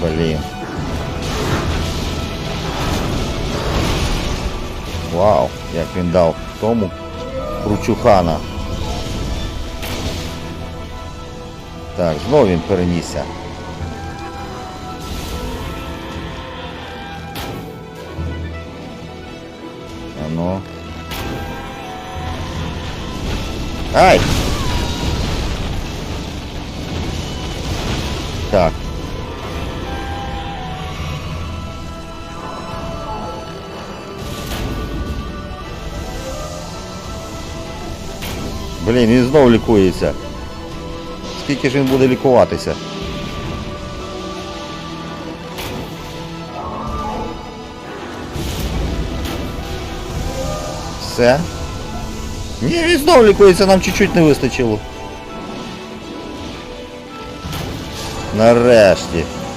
Блін. Вау, як він дав тому кручухана. Так, знов він перенісся. А ну. Ай! Так. Блін, він знов лікується. Скільки ж він буде лікуватися? Все? Ні, він знов лікується, нам чуть-чуть не вистачило. Нарешті.